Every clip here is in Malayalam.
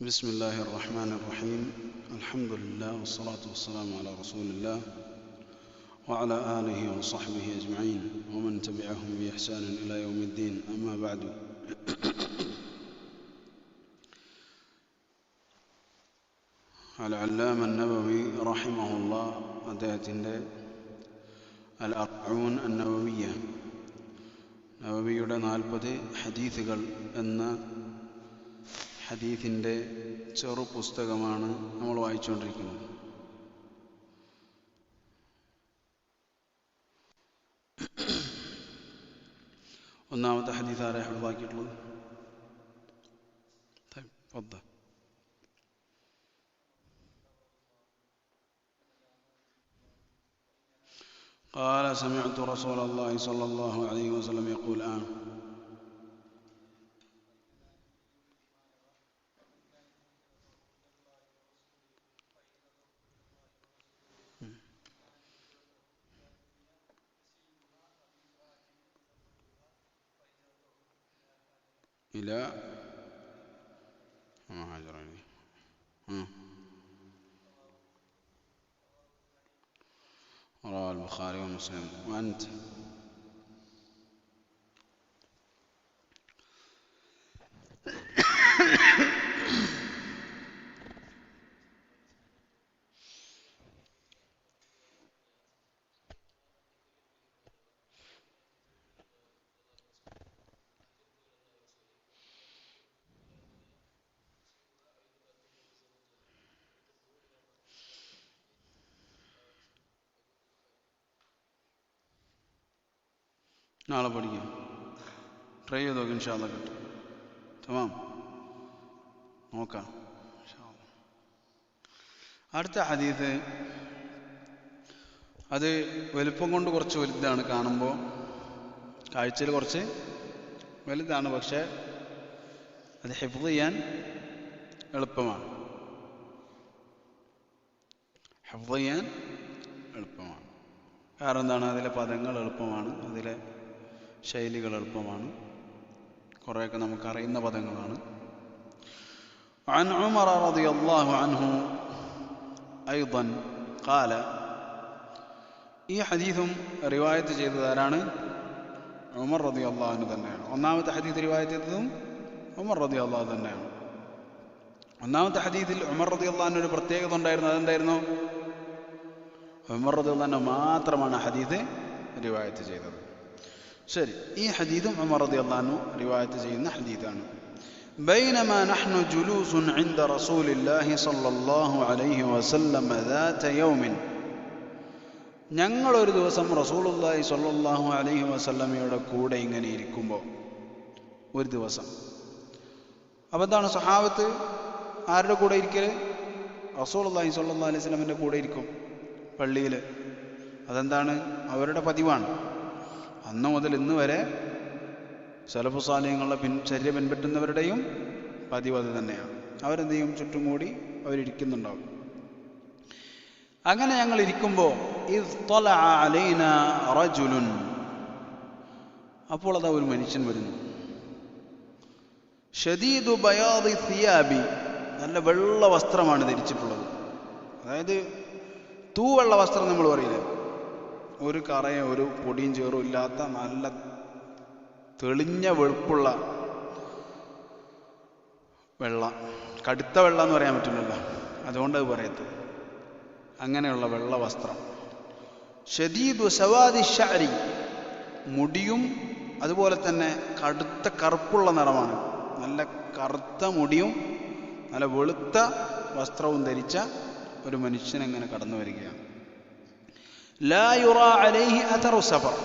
بسم الله الرحمن الرحيم الحمد لله والصلاة والسلام على رسول الله وعلى آله وصحبه أجمعين ومن تبعهم بإحسان إلى يوم الدين أما بعد العلامة النبوي رحمه الله അദ്ദേഹത്തിൻ്റെ അൽ അർഊൻ അന്നവവിയ നവവിയുടെ നാൽപ്പത് ഹദീസുകൾ എന്ന ഹദീസിൻ്റെ ചെറു പുസ്തകമാണ് നമ്മൾ വായിച്ചുകൊണ്ടിരിക്കുന്നത് ഒന്നാമത്തെ ഹദീസ് ആരെ ഹെഫാക്കിയിട്ടുള്ളത് فضل قال سمعت رسول الله صلى الله عليه وسلم يقول آه إلى ما هاجر إليه. رواه البخاري ومسلم. وأنت؟ നാളെ പഠിക്കാം. ട്രൈ ചെയ്ത് നോക്കി ഇൻഷാല്ല തമാം നോക്കാം. അടുത്ത ഹദീസ്. അത് വലുപ്പം കൊണ്ട് കുറച്ച് വലുതാണ് കാണുമ്പോൾ. കാഴ്ചയിൽ കുറച്ച് വലുതാണ് പക്ഷേ അത് ഹെബ് ചെയ്യാൻ എളുപ്പമാണ്. ഹെബ് ചെയ്യാൻ എളുപ്പമാണ്. കാരണം എന്താണ് അതിലെ പദങ്ങൾ എളുപ്പമാണ്. അതിലെ ശൈലികൾ എളുപ്പമാണ് കുറേയൊക്കെ നമുക്കറിയുന്ന പദങ്ങളാണ് عن عمر رضي الله عنه أيضا قال ഈ ഹദീസും റിവായത്ത് ചെയ്തത് ആരാണ് ഉമർ റതി അള്ളാഹുന് തന്നെയാണ് ഒന്നാമത്തെ ഹദീസ് റിവായത്ത് ചെയ്തതും ഉമർ റതി അള്ളാഹു തന്നെയാണ് ഒന്നാമത്തെ ഹദീസിൽ ഉമർ റതി അള്ളാഹിന് ഒരു പ്രത്യേകത ഉണ്ടായിരുന്നു അതെന്തായിരുന്നു ഉമർ റതി അള്ളാഹിന് മാത്രമാണ് ഹദീസ് റിവായത്ത് ചെയ്തത് ശരി ഈ ഹദീദും ഉമർ റതി അള്ളാഹു റിവായത്ത് ചെയ്യുന്ന ഹദീദാണ് بينما نحن جلوس عند رسول الله صلى الله عليه وسلم ذات يوم ഞങ്ങൾ ഒരു ദിവസം റസൂലുള്ളാഹി സ്വല്ലല്ലാഹു അലൈഹി വസല്ലമയുടെ കൂടെ ഇങ്ങനെ ഇരിക്കുമ്പോൾ ഒരു ദിവസം അപ്പോൾ എന്താണ് സഹാബത്ത് ആരുടെ കൂടെ ഇരിക്കൽ റസൂലുള്ളാഹി സ്വല്ലല്ലാഹു അലൈഹി വസല്ലമയുടെ കൂടെ ഇരിക്കും പള്ളിയിൽ അതെന്താണ് അവരുടെ പതിവാണ് അന്ന് മുതൽ ഇന്ന് വരെ സലഫുസാലയങ്ങളുടെ പിൻ ചര്യ പിൻപറ്റുന്നവരുടെയും പതിവ് അത് തന്നെയാണ്. അവരെന്ത് ചെയ്യും ചുറ്റും കൂടി അവരിയ്ക്കുന്നുണ്ടാവും അങ്ങനെ ഞങ്ങൾ ഇരിക്കുമ്പോൾ അപ്പോൾ അതാ ഒരു മനുഷ്യൻ വരുന്നു. ഷദീദു ബയാദി സിയാബി നല്ല വെള്ള വസ്ത്രമാണ് ധരിച്ചിട്ടുള്ളത്. അതായത് തൂവെള്ള വസ്ത്രം നമ്മൾ പറയില്ലേ? ഒരു കറയും ഒരു പൊടിയും ചേറും ഇല്ലാത്ത നല്ല തെളിഞ്ഞ വെളുപ്പുള്ള വെള്ളം. കടുത്ത വെള്ളം എന്ന് പറയാൻ പറ്റില്ലല്ലോ. അതുകൊണ്ട് അത് പറയത്തത് അങ്ങനെയുള്ള വെള്ള വസ്ത്രം. ഷദീദു സവാദി ഷാരി മുടിയും അതുപോലെ തന്നെ കടുത്ത കറുപ്പുള്ള നിറമാണ്. നല്ല കറുത്ത മുടിയും നല്ല വെളുത്ത വസ്ത്രവും ധരിച്ച ഒരു മനുഷ്യൻ എങ്ങനെ കടന്നു വരികയാണ്. ലാ യുറ അലൈഹി അഥറു സഫർ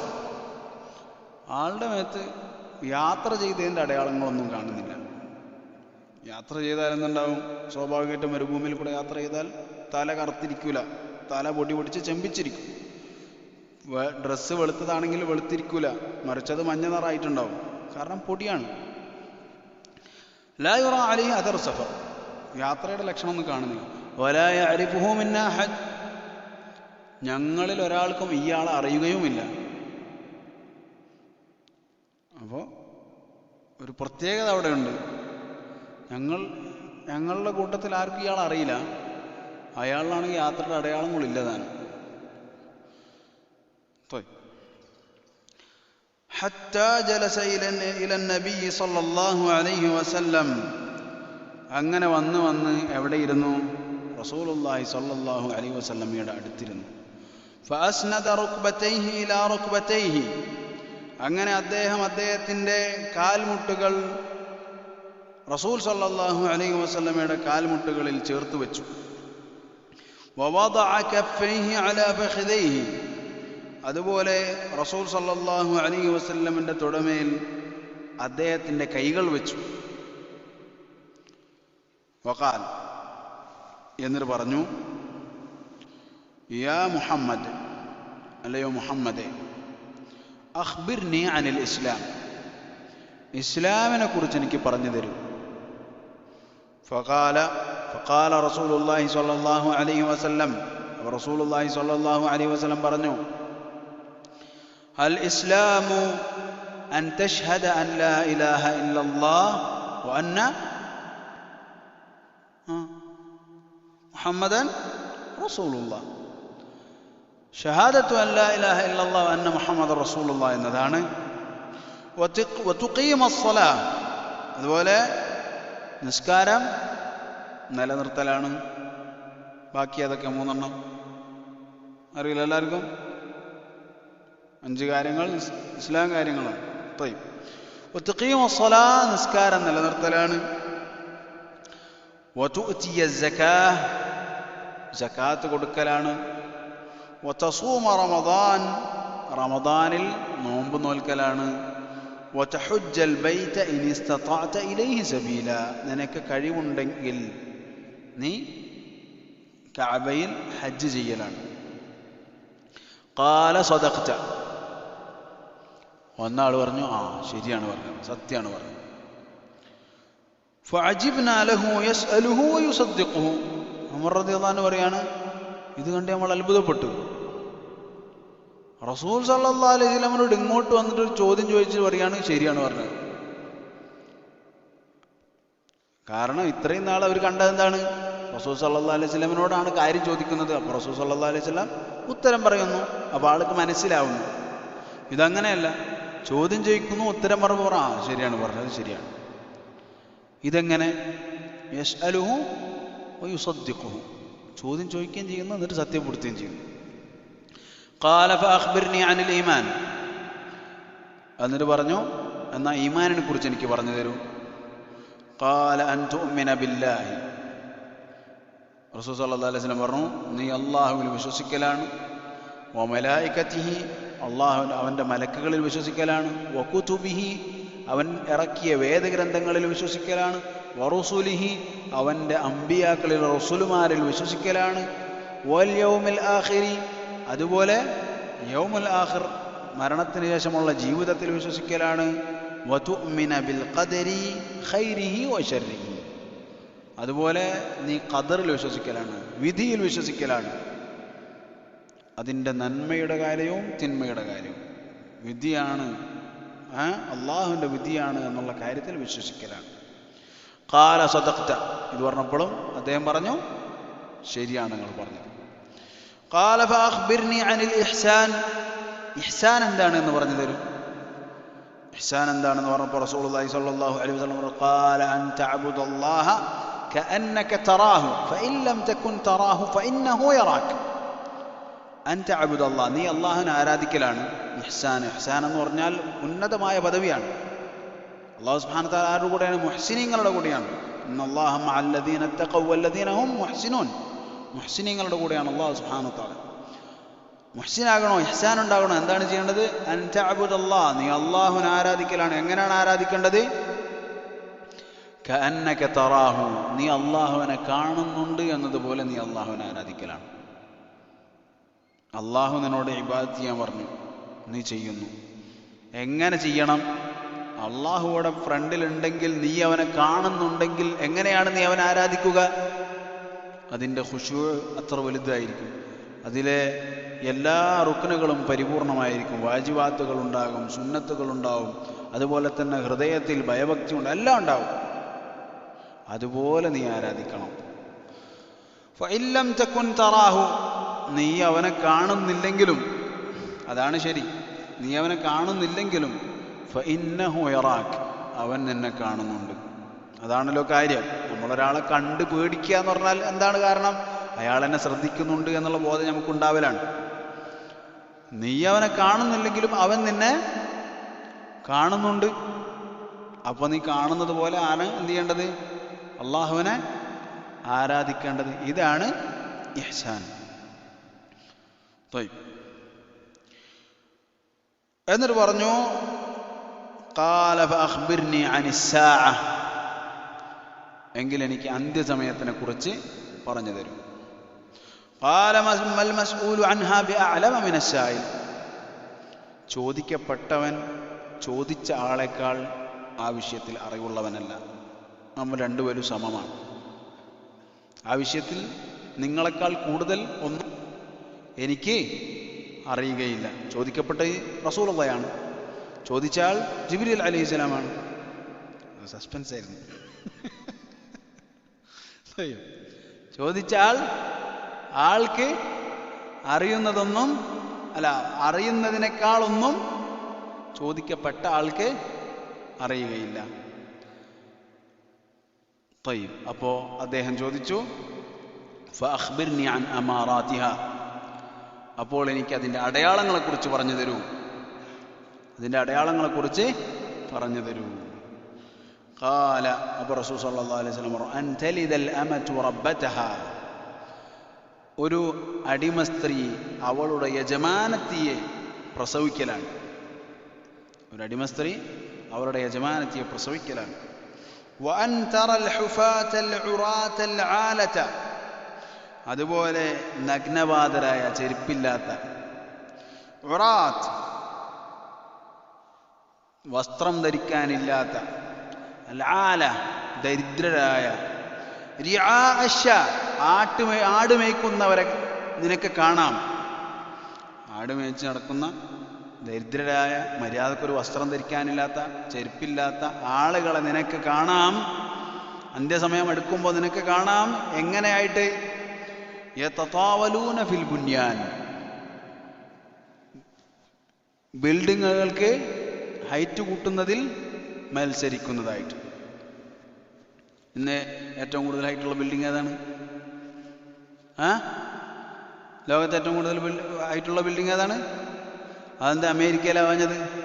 ആളുടെ മേത്ത് യാത്ര ചെയ്തതിന്റെ അടയാളങ്ങളൊന്നും കാണുന്നില്ല. യാത്ര ചെയ്താൽ എന്തുണ്ടാവും? സ്വാഭാവികമായിട്ടും മരുഭൂമിയിൽ കൂടെ യാത്ര ചെയ്താൽ തല കറുത്തിരിക്കൂല. തല പൊടി പൊടിച്ച് ചെമ്പിച്ചിരിക്കും. ഡ്രസ്സ് വെളുത്തതാണെങ്കിൽ വെളുത്തിരിക്കൂല. മറിച്ചത് മഞ്ഞ നിറായിട്ടുണ്ടാവും കാരണം പൊടിയാണ്. ലായുറ അലി അതർ സഫർ യാത്രയുടെ ലക്ഷണമൊന്നും കാണുന്നില്ല. ഒലായ അരിഫുഹുമിന്ന ഹജ് ഞങ്ങളിൽ ഒരാൾക്കും ഇയാളെ അറിയുകയുമില്ല അപ്പോൾ ഒരു പ്രത്യേകത അവിടെയുണ്ട് ഞങ്ങൾ ഞങ്ങളുടെ കൂട്ടത്തിൽ ആർക്കും ഇയാൾ അറിയില്ല അയാളിലാണെങ്കിൽ യാത്രയുടെ അടയാളങ്ങളില്ല താനും طيب حتى جلس إلى إلى النبي صلى الله عليه وسلم അങ്ങനെ വന്ന് വന്ന് എവിടെ ഇരുന്നു റസൂലുള്ളാഹി സ്വല്ലല്ലാഹു അലൈഹി വസല്ലമയുടെ അടുത്തിരുന്നു ഫഅസ്നദ റുക്ബത്തൈഹി ഇലാ റുക്ബത്തൈഹി അങ്ങനെ അദ്ദേഹം അദ്ദേഹത്തിന്റെ കാൽമുട്ടുകൾ റസൂൽ സല്ലല്ലാഹു അലൈഹി വസല്ലമയുടെ കാൽമുട്ടുകളിൽ ചേർത്ത് വെച്ചു. അതുപോലെ റസൂൽ സല്ലല്ലാഹു അലൈഹി വസല്ലമന്റെ തുടമേൽ അദ്ദേഹത്തിന്റെ കൈകൾ വെച്ചു. വഖാൽ എന്നിട്ട് പറഞ്ഞു يا محمد قال يا محمد أخبرني عن الإسلام. إسلامنا كرتنك ذري فقال فقال رسول الله صلى الله عليه وسلم رسول الله صلى الله عليه وسلم برنو الإسلام أن تشهد أن لا إله إلا الله وأن محمدا رسول الله؟ ഷഹാദത്തു അല്ല ഇലാഹ ഇല്ലല്ലാഹ് അന്ന മുഹമ്മദ് റസൂലുള്ള എന്നതാണ്. അതുപോലെ നിസ്കാരം നിലനിർത്തലാണ്. ബാക്കി അതൊക്കെ മൂന്നെണ്ണം. അറിയില്ല എല്ലാവർക്കും? അഞ്ച് കാര്യങ്ങൾ ഇസ്ലാം കാര്യങ്ങളാണ്. തയ്യും. വതുഖീമസ്സല നിസ്കാരം നിലനിർത്തലാണ്. സക്കാത്ത് കൊടുക്കലാണ്. വതസൂമ റമദാൻ റമദാനിൽ നോമ്പ് നോൽക്കലാണ്. വതഹുജ്ജൽ ബൈത ഇൻ ഇലൈഹി സബീല നിനക്ക് കഴിവുണ്ടെങ്കിൽ നീ കഅബയിൽ ഹജ്ജ് ചെയ്യലാണ്. ഖാല സദഖ്ത ഒന്നാൾ പറഞ്ഞു ആ ശരിയാണ് പറഞ്ഞത് സത്യമാണ് പറഞ്ഞത്. ഫഅജിബ്നാ ലഹു യസ്അലുഹു വയുസദ്ദിഖുഹു ഉമർ റളിയല്ലാഹു അൻഹു പറയാണ് ഇത് കണ്ട് നമ്മൾ അത്ഭുതപ്പെട്ടു. റസൂൽ സല്ലാ അലൈഹി വസല്ലമയോട് ഇങ്ങോട്ട് വന്നിട്ട് ഒരു ചോദ്യം ചോദിച്ച് പറയുകയാണെങ്കിൽ ശരിയാണ് പറഞ്ഞത്. കാരണം ഇത്രയും നാൾ അവർ കണ്ടത് എന്താണ്? റസൂൽ സല്ലാ അലൈഹി സ്വലമിനോടാണ് കാര്യം ചോദിക്കുന്നത്. അപ്പോൾ റസൂൽ സല്ലല്ലാഹു അലൈഹി വസല്ലം ഉത്തരം പറയുന്നു. അപ്പോൾ ആൾക്ക് മനസ്സിലാവുന്നു. ഇതങ്ങനെയല്ല. ചോദ്യം ചോദിക്കുന്നു ഉത്തരം പറഞ്ഞു പറ ശരിയാണ് പറഞ്ഞത് ശരിയാണ്. ഇതെങ്ങനെ? യസ്അലുഹു വയുസദ്ദിഖുഹു ചോദ്യം ചോദിക്കുകയും ചെയ്യുന്നു എന്നിട്ട് സത്യപ്പെടുത്തുകയും ചെയ്യുന്നു. അനിൽ ഈമാൻ എന്നിട്ട് പറഞ്ഞു എന്നാ ഈമാനിനെ കുറിച്ച് എനിക്ക് പറഞ്ഞു തരൂ. കാല അൻതുമിന ബില്ലാഹി. റസൂൽ സല്ലാ അലൈഹി പറഞ്ഞു നീ അള്ളാഹുവിൽ വിശ്വസിക്കലാണ്. ഒമലായിക്കത്തിഹി അള്ളാഹു അവന്റെ മലക്കുകളിൽ വിശ്വസിക്കലാണ്. ഒക്കുതുബിഹി അവൻ ഇറക്കിയ വേദഗ്രന്ഥങ്ങളിൽ വിശ്വസിക്കലാണ്. വറുസുലിഹി അവന്റെ അമ്പിയാക്കളിൽ റസുലുമാരിൽ വിശ്വസിക്കലാണ്. വൽ യൗമിൽ ആഖിരി. അതുപോലെ യൗമുൽ ആഖിർ മരണത്തിന് ശേഷമുള്ള ജീവിതത്തിൽ വിശ്വസിക്കലാണ്. അതുപോലെ നീ ഖദറിൽ വിശ്വസിക്കലാണ് വിധിയിൽ വിശ്വസിക്കലാണ്. അതിന്റെ നന്മയുടെ കാര്യവും തിന്മയുടെ കാര്യവും. വിധിയാണ് അള്ളാഹുവിന്റെ വിധിയാണ് എന്നുള്ള കാര്യത്തിൽ വിശ്വസിക്കലാണ്. കാല സദക്ത ഇത് പറഞ്ഞപ്പോഴും അദ്ദേഹം പറഞ്ഞു ശരിയാണ് നിങ്ങൾ പറഞ്ഞത്. قال فأخبرني عن الإحسان ഇഹ്സാൻ എന്താണ് എന്ന് പറഞ്ഞു തരും ഇഹ്സാൻ എന്താണെന്ന് പറഞ്ഞപ്പോൾ റസൂലുള്ളാഹി സ്വല്ലല്ലാഹു അലൈഹി വസല്ലം പറഞ്ഞു قال أن تعبد الله كأنك تراه فإن لم تكن تراه فإنه يراك أن تعبد الله നീ അള്ളാഹുവിനെ ആരാധിക്കലാണ് ഇഹ്സാൻ ഇഹ്സാൻ എന്ന് പറഞ്ഞാൽ ഉന്നതമായ പദവിയാണ് അള്ളാഹു സുബ്ഹാനഹു വ തആല ആരുടെ കൂടെയാണ് മുഹ്സിനീങ്ങളുടെ കൂടെയാണ് ഇന്ന അല്ലാഹ മഅൽ ലദീന തഖവ്വ വല്ലദീന ഹും മുഹ്സിനൂൻ മുഹ്സിനീങ്ങളുടെ കൂടെയാണ് അള്ളാഹു സുഹാനത്താണ് മുഹ്സിനാകണോ ഇഹ്സാൻ ഉണ്ടാകണോ എന്താണ് ചെയ്യേണ്ടത്? അൻതഅബുദല്ലാ നീ അള്ളാഹുവിനെ ആരാധിക്കലാണ്. എങ്ങനെയാണ് ആരാധിക്കേണ്ടത്? കഅന്നക തറാഹു നീ അള്ളാഹുവിനെ കാണുന്നുണ്ട് എന്നതുപോലെ നീ അള്ളാഹുവിനെ ആരാധിക്കലാണ്. അള്ളാഹു നിന്നോട് ഇബാദത്ത് ചെയ്യാൻ പറഞ്ഞു നീ ചെയ്യുന്നു. എങ്ങനെ ചെയ്യണം? അള്ളാഹുവിടെ ഫ്രണ്ടിലുണ്ടെങ്കിൽ നീ അവനെ കാണുന്നുണ്ടെങ്കിൽ എങ്ങനെയാണ് നീ അവനെ ആരാധിക്കുക? അതിന്റെ ഖുഷു അത്ര വലുതായിരിക്കും. അതിലെ എല്ലാ റുക്കനുകളും പരിപൂർണമായിരിക്കും. വാജിവാത്തുകൾ ഉണ്ടാകും സുന്നത്തുകൾ ഉണ്ടാവും. അതുപോലെ തന്നെ ഹൃദയത്തിൽ ഭയഭക്തി ഉണ്ട് എല്ലാം ഉണ്ടാവും. അതുപോലെ നീ ആരാധിക്കണം. ഫൈല്ലം ചക്കുൻ തറാഹു. നീ അവനെ കാണുന്നില്ലെങ്കിലും അതാണ് ശരി. നീ അവനെ കാണുന്നില്ലെങ്കിലും ഫഇന്നഹു യറാക്ക് അവൻ നിന്നെ കാണുന്നുണ്ട്. അതാണല്ലോ കാര്യം. നമ്മളൊരാളെ കണ്ട് പേടിക്കുക എന്ന് പറഞ്ഞാൽ എന്താണ് കാരണം? അയാൾ എന്നെ ശ്രദ്ധിക്കുന്നുണ്ട് എന്നുള്ള ബോധം നമുക്കുണ്ടാവലാണ്. നീ അവനെ കാണുന്നില്ലെങ്കിലും അവൻ നിന്നെ കാണുന്നുണ്ട്. അപ്പോൾ നീ കാണുന്നത് പോലെ ആണ് എന്ത് ചെയ്യേണ്ടത്? അള്ളാഹുവിനെ ആരാധിക്കേണ്ടത്? ഇതാണ് ഇഹ്സാൻ. എന്നിട്ട് പറഞ്ഞു അഖ്ബിർനി അനിസ്സാഅ എങ്കിൽ എനിക്ക് അന്ത്യസമയത്തിനെ കുറിച്ച് പറഞ്ഞു തരും. ചോദിക്കപ്പെട്ടവൻ ചോദിച്ച ആളെക്കാൾ ആ വിഷയത്തിൽ അറിവുള്ളവനല്ല. നമ്മൾ രണ്ടുപേരും സമമാണ്. ആ വിഷയത്തിൽ നിങ്ങളെക്കാൾ കൂടുതൽ ഒന്നും എനിക്ക് അറിയുകയില്ല. ചോദിക്കപ്പെട്ട റസൂലുള്ളയാണ്. ചോദിച്ചാൽ അലി ഇസ്ലാമാണ് സസ്പെൻസ് ആയിരുന്നു. ചെയ്യും ചോദിച്ചാൽ ആൾക്ക് അറിയുന്നതൊന്നും അല്ല അറിയുന്നതിനേക്കാളൊന്നും ചോദിക്കപ്പെട്ട ആൾക്ക് അറിയുകയില്ല. തയ്യും. അപ്പോൾ അദ്ദേഹം ചോദിച്ചു അൻ അപ്പോൾ എനിക്ക് അതിന്റെ അടയാളങ്ങളെക്കുറിച്ച് പറഞ്ഞു തരൂ. അതിന്റെ അടയാളങ്ങളെക്കുറിച്ച് പറഞ്ഞു തരൂ. قال അപ്പൊ റസൂൽ സല്ലല്ലാഹു അലൈഹി വസല്ലം പറഞ്ഞു അൻ തലിദൽ അമതു റബ്ബതഹാ ഒരു അടിമ സ്ത്രീ അവളുടെ യജമാനത്തിയെ പ്രസവിക്കലാണ് ഒരു അടിമ സ്ത്രീ അവളുടെ യജമാനത്തിയെ പ്രസവിക്കലാണ് وأن ترى الحفاة العراة العالة അതുപോലെ നഗ്നപാതരായ ചെരുപ്പില്ലാത്ത ഉറാത്ത് വസ്ത്രം ധരിക്കാനില്ലാത്ത ആല ദരിദ്രരായ. ആട്ടുമേ ആട് മേയ്ക്കുന്നവരെ നിനക്ക് കാണാം. ആട് മേய்ച്ച് നടക്കുന്ന ദരിദ്രരായ മര്യാദക്കൊരു വസ്ത്രം ധരിക്കാനില്ലാത്ത ചെരുപ്പില്ലാത്ത ആളുകളെ നിനക്ക് കാണാം. അന്ത്യസമയം എടുക്കുമ്പോൾ നിനക്ക് കാണാം. എങ്ങനെയായിട്ട്? ഫിൽ ബുന്യാൻ. ബിൽഡിങ്ങുകൾക്ക് ഹൈറ്റ് കൂട്ടുന്നതിൽ മത്സരിക്കുന്നതായിട്ട്. ഇന്ന് ഏറ്റവും കൂടുതൽ ബിൽഡിംഗ് ഏതാണ്? ആ? ലോകത്ത് ഏറ്റവും കൂടുതൽ ഹൈറ്റുള്ള ബിൽഡിംഗ് ഏതാണ്? അതെന്താ അമേരിക്കയിലാണ് വാഞ്ഞത്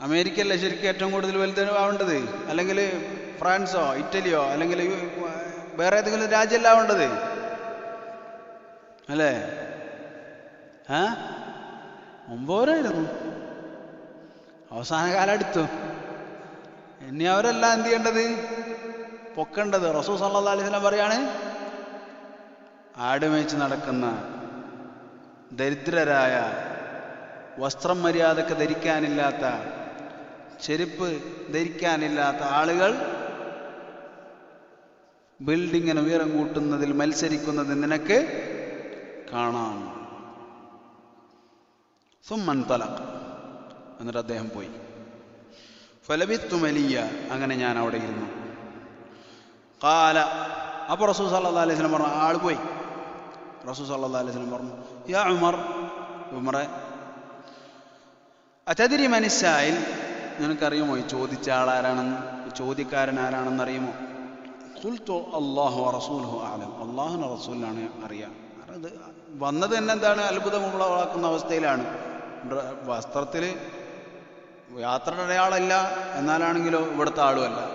അമേരിക്കയല്ലേ ശരിക്കും ഏറ്റവും കൂടുതൽ വലുത് ആവേണ്ടത്? അല്ലെങ്കിൽ ഫ്രാൻസോ ഇറ്റലിയോ അല്ലെങ്കിൽ വേറെ ഏതെങ്കിലും രാജ്യമല്ല ആവേണ്ടത്? അല്ലേ? ആ? മുമ്പോരായിരുന്നു അവസാന കാലം അടുത്തു ഇനി അവരെല്ലാം എന്ത് ചെയ്യേണ്ടത്? പൊക്കേണ്ടത്. റസൂ സല്ലാ അലൈഹി സ്വലം പറയാണ് ആടുമേച്ച് നടക്കുന്ന ദരിദ്രരായ വസ്ത്രം മര്യാദയ്ക്ക് ധരിക്കാനില്ലാത്ത ചെരുപ്പ് ധരിക്കാനില്ലാത്ത ആളുകൾ ബിൽഡിങ്ങിന് ഉയരം കൂട്ടുന്നതിൽ മത്സരിക്കുന്നത് നിനക്ക് കാണാം. സുമ്മൻ തലക് എന്നിട്ട് അദ്ദേഹം പോയി. ഫലബിത്തു മലിയ അങ്ങനെ ഞാൻ അവിടെ ഇരുന്നു. കാല അപ്പോൾ റസൂ സല്ലാ അലൈഹി സ്വലം പറഞ്ഞു ആൾ പോയി. റസൂ സല്ലാ അലൈഹി സ്വലം പറഞ്ഞു യാ ഉമർ ഉമറെ അതതിരി മനുഷ്യായി നിനക്കറിയുമോ? ഈ ചോദിച്ച ആളാരാണെന്ന് ചോദ്യക്കാരൻ ആരാണെന്ന് അറിയുമോ? കുൽത്തോ അള്ളാഹു റസൂൽഹു ആലം അള്ളാഹുന റസൂലിനാണ് അറിയാം. അത് വന്നത് തന്നെ എന്താണ് അത്ഭുതമുള്ളവാക്കുന്ന അവസ്ഥയിലാണ്. വസ്ത്രത്തിൽ യാത്രയുടെ അടയാളല്ല എന്നാലാണെങ്കിലോ ഇവിടുത്തെ ആളുമല്ല.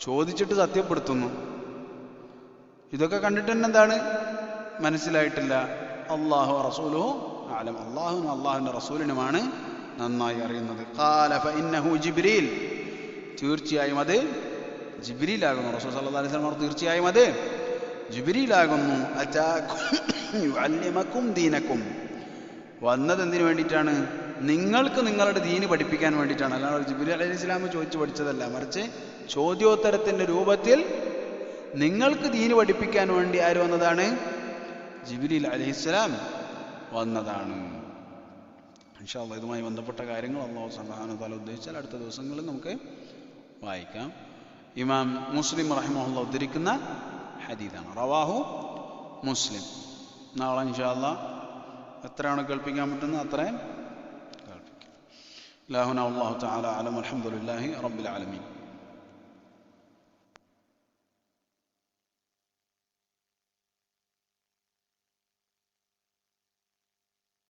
ചോദിച്ചിട്ട് സത്യപ്പെടുത്തുന്നു. ഇതൊക്കെ കണ്ടിട്ട് തന്നെ എന്താണ്? മനസ്സിലായിട്ടില്ല. അള്ളാഹു റസൂലുഹു ആലം അള്ളാഹുവിനും അള്ളാഹുവിന്റെ റസൂലിനുമാണ് നന്നായി അറിയുന്നത്. ഇന്നഹു ജിബ്രീൽ. തീർച്ചയായും അത് ജിബ്രീലാകുന്നു. റസൂൽ സല്ലാ അലൈഹി പറഞ്ഞു, തീർച്ചയായും അത് ജിബ്രീലാകുന്നു. അച്ചാക്കും ദീനക്കും വന്നത് എന്തിനു വേണ്ടിയിട്ടാണ്? നിങ്ങൾക്ക് നിങ്ങളുടെ ദീന് പഠിപ്പിക്കാൻ വേണ്ടിയിട്ടാണ്. അല്ലാതെ ജിബിലി അലൈഹി ഇസ്ലാം ചോദിച്ചു പഠിച്ചതല്ല. മറിച്ച് ചോദ്യോത്തരത്തിന്റെ രൂപത്തിൽ നിങ്ങൾക്ക് ദീന് പഠിപ്പിക്കാൻ വേണ്ടി ആര് വന്നതാണ്? ജിബിലി ജിബ്രീൽ അലൈഹിസ്സലാം വന്നതാണ്. ഇൻഷാ അല്ലാഹ് ഇതുമായി ബന്ധപ്പെട്ട കാര്യങ്ങൾ അള്ളാഹു തആല ഉദ്ദേശിച്ചാൽ അടുത്ത ദിവസങ്ങളിൽ നമുക്ക് വായിക്കാം. ഇമാം മുസ്ലിം റഹിമുള്ള ഉദ്ധരിക്കുന്ന ഹദീദാണ് റവാഹു മുസ്ലിം. നാളെ ഇൻഷാല്ല എത്രയാണ് കേൾപ്പിക്കാൻ പറ്റുന്നത്? അത്രയും لا هنا والله تعالى أعلم والحمد لله رب العالمين.